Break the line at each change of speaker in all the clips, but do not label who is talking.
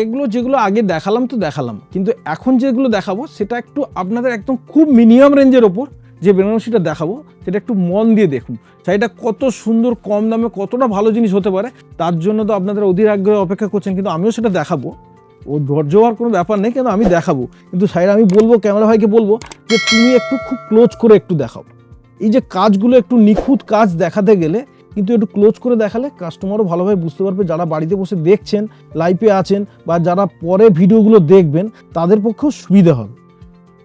এগুলো যেগুলো আগে দেখালাম তো দেখালাম। কিন্তু এখন যেগুলো দেখাবো, সেটা একটু আপনাদের একদম খুব মিনিমাম রেঞ্জের ওপর যে বেনারসিটা দেখাবো, সেটা একটু মন দিয়ে দেখুন। শাড়িটা কত সুন্দর, কম দামে কতটা ভালো জিনিস হতে পারে, তার জন্য তো আপনাদের অধীর আগ্রহে অপেক্ষা করছেন, কিন্তু আমিও সেটা দেখাবো। ও ধৈর্য হওয়ার কোনো ব্যাপার নেই, কিন্তু আমি দেখাবো। কিন্তু শাড়িটা আমি বলব, ক্যামেরা ভাইকে বলব যে, তুমি একটু খুব ক্লোজ করে একটু দেখাও। এই যে কাজগুলো একটু নিখুঁত কাজ দেখাতে গেলে কিন্তু একটু ক্লোজ করে দেখালে কাস্টমারও ভালোভাবে বুঝতে পারবে যারা বাড়িতে বসে দেখছেন লাইভে আছেন বা যারা পরে ভিডিওগুলো দেখবেন, তাদের পক্ষেও সুবিধা হবে।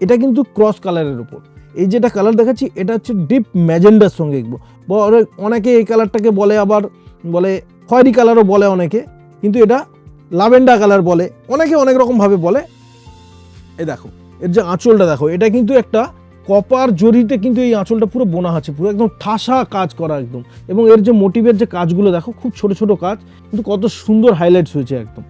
এটা কিন্তু ক্রস কালারের উপর। এই যেটা কালার দেখাচ্ছি, এটা হচ্ছে ডিপ ম্যাজেন্ডার সঙ্গে এগবো অনেকে এই কালারটাকে বলে আবার, বলে খয়েরি কালারও বলে অনেকে, কিন্তু এটা লাভেন্ডা কালার বলে। অনেকে অনেক রকমভাবে বলে। এ দেখো, এর যে আঁচলটা দেখো, এটা কিন্তু একটা কপার জরিতে কিন্তু এই আঁচলটা পুরো বোনা আছে, পুরো একদম ঠাসা কাজ করা একদম। এবং এর যে মোটিভের যে কাজগুলো, দেখো খুব ছোট ছোট কাজ, কিন্তু কত সুন্দর হাইলাইটস হয়েছে একদম।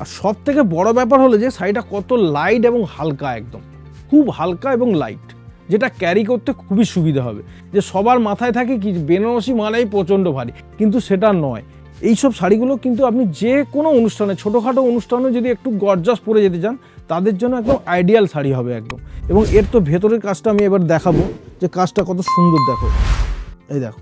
আর সব থেকে বড় ব্যাপার হলো যে, শাড়িটা কত লাইট এবং হালকা একদম। খুব হালকা এবং লাইট যেটা ক্যারি করতে খুবই সুবিধা হবে। যে সবার মাথায় থাকে কি, বেনারসি মানেই প্রচণ্ড ভারী, কিন্তু সেটা নয়। এইসব শাড়িগুলো কিন্তু আপনি যে কোনো অনুষ্ঠানে, ছোটোখাটো অনুষ্ঠানে যদি একটু গরজাস পরে যেতে চান, তাদের জন্য একদম আইডিয়াল শাড়ি হবে একদম। এবং এর তো ভেতরের কাজটা আমি এবার দেখাবো যে কাজটা কত সুন্দর দেখো। এই দেখো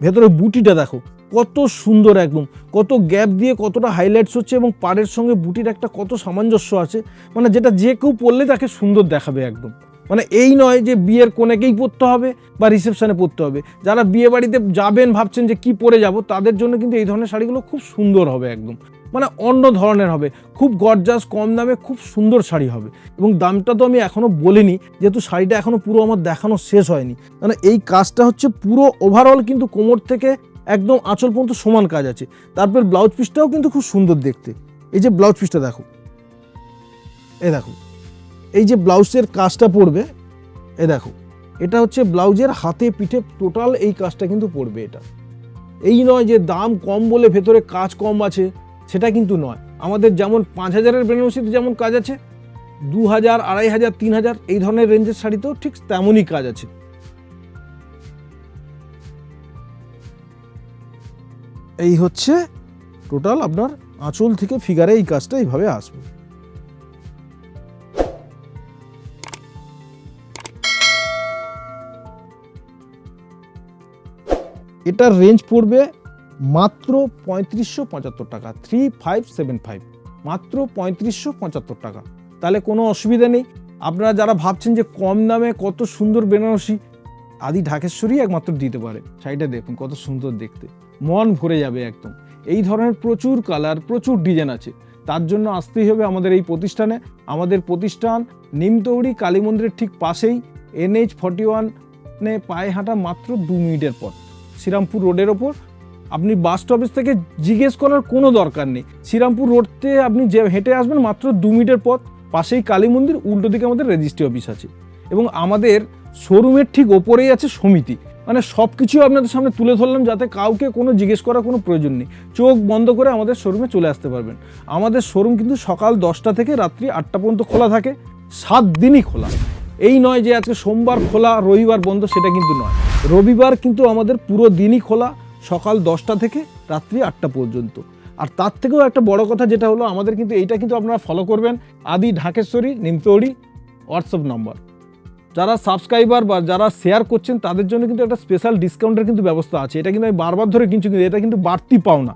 ভেতরে বুটিটা দেখো, কত সুন্দর একদম। কত গ্যাপ দিয়ে কতটা হাইলাইটস হচ্ছে এবং পাড়ের সঙ্গে বুটির একটা কত সামঞ্জস্য আছে। মানে যেটা যে কেউ পরলে তাকে সুন্দর দেখাবে একদম। মানে এই নয় যে বিয়ের কোনেকেই পরতে হবে বা রিসেপশনে পরতে হবে। যারা বিয়ে বাড়িতে যাবেন, ভাবছেন যে কি পরে যাব, তাদের জন্য কিন্তু এই ধরনের শাড়িগুলো খুব সুন্দর হবে একদম। মানে অন্য ধরনের হবে। খুব গরজাস কম দামে খুব সুন্দর শাড়ি হবে। এবং দামটা তো আমি এখনও বলিনি, যেহেতু শাড়িটা এখনও পুরো আমার দেখানো শেষ হয়নি। মানে এই কাজটা হচ্ছে পুরো ওভারঅল কিন্তু কোমর থেকে একদম আঁচল পর্যন্ত সমান কাজ আছে। তারপর ব্লাউজ পিসটাও কিন্তু খুব সুন্দর দেখতে। এই যে ব্লাউজ পিসটা দেখো। এই দেখো। এই যে ব্লাউজের কাজটা পড়বে, এ দেখো, এটা হচ্ছে ব্লাউজের হাতে পিঠে টোটাল এই কাজটা কিন্তু পড়বে এটা। এই নয় যে দাম কম বলে ভেতরে কাজ কম আছে, সেটা কিন্তু নয়। আমাদের যেমন পাঁচ হাজারের বেনারসিতে যেমন কাজ আছে, দু হাজার, আড়াই হাজার, তিন হাজার, এই ধরনের রেঞ্জের শাড়িতেও ঠিক তেমনই কাজ আছে। এই হচ্ছে টোটাল আপনার আঁচল থেকে ফিগারে এই কাজটা এইভাবে আসবে। এটার রেঞ্জ পড়বে মাত্র পঁয়ত্রিশশো পঁচাত্তর টাকা থ্রি ফাইভ সেভেন ফাইভ মাত্র পঁয়ত্রিশশো পঁচাত্তর টাকা। তাহলে কোনো অসুবিধা নেই। আপনারা যারা ভাবছেন যে কম দামে কত সুন্দর বেনারসি, আদি ঢাকেশ্বরী একমাত্র দিতে পারে। শাড়িটা দেখুন, কত সুন্দর দেখতে। মন ভরে যাবে একদম। এই ধরনের প্রচুর কালার, প্রচুর ডিজাইন আছে। তার জন্য আসতেই হবে আমাদের এই প্রতিষ্ঠানে। আমাদের প্রতিষ্ঠান নিমতৌড়ি কালী মন্দিরের ঠিক পাশেই এনএইচ ফর্টি ওয়ানে পায়ে হাঁটা মাত্র দু মিনিটের পর শ্রীরামপুর রোডের ওপর, আপনি বাস স্টপেজ থেকে জিজ্ঞেস করার কোনো দরকার নেই। শ্রীরামপুর রোডতে আপনি যে হেঁটে আসবেন মাত্র দু মিনিটের পথ, পাশেই কালী মন্দির, উল্টো দিকে আমাদের রেজিস্ট্রি অফিস আছে। এবং আমাদের শোরুমের ঠিক ওপরেই আছে সমিতি। মানে সব কিছু আপনাদের সামনে তুলে ধরলাম যাতে কাউকে কোনো জিজ্ঞেস করার কোনো প্রয়োজন নেই। চোখ বন্ধ করে আমাদের শোরুমে চলে আসতে পারবেন। আমাদের শোরুম কিন্তু সকাল দশটা থেকে রাত্রি আটটা পর্যন্ত খোলা থাকে। সাত দিনই খোলা। এই নয় যে আজকে সোমবার খোলা, রবিবার বন্ধ, সেটা কিন্তু নয়। রবিবার কিন্তু আমাদের পুরো দিনই খোলা, সকাল দশটা থেকে রাত্রি আটটা পর্যন্ত। আর তার থেকেও একটা বড় কথা যেটা হলো, আমাদের কিন্তু এইটা কিন্তু আপনারা ফলো করবেন। আদি ঢাকেশ্বরী, নিমতৌড়ি হোয়াটসঅ্যাপ নম্বর যারা সাবস্ক্রাইবার বা যারা শেয়ার করছেন, তাদের জন্য কিন্তু একটা স্পেশাল ডিসকাউন্টের কিন্তু ব্যবস্থা আছে। এটা কিন্তু আমি বারবার ধরে কিনছি কিন্তু, এটা কিন্তু বাড়তি পাওনা।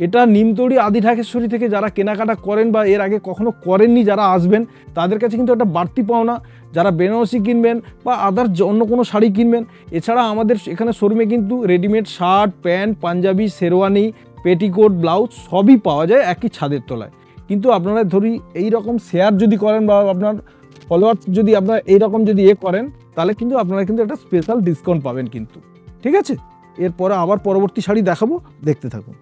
এটা নিমতৌড়ি আদি ঢাকেশ্বরী থেকে যারা কেনাকাটা করেন বা এর আগে কখনো করেননি যারা আসবেন, তাদের কাছে কিন্তু একটা বাড়তি পাওনা। যারা বেনারসি কিনবেন বা আদার্স অন্য কোনো শাড়ি কিনবেন, এছাড়া আমাদের এখানে শোরুমে কিন্তু readymade shirt pant Punjabi, sherwani petticoat blouse সবই পাওয়া যায় একই ছাদের তলায়। কিন্তু আপনারা ধরি এই রকম শেয়ার যদি করেন বা আপনার ফলোয়ার যদি আপনারা এইরকম যদি এ করেন, তাহলে কিন্তু আপনারা কিন্তু একটা স্পেশাল ডিসকাউন্ট পাবেন কিন্তু। ঠিক আছে? এরপরে আবার পরবর্তী শাড়ি দেখাবো, দেখতে থাকুন।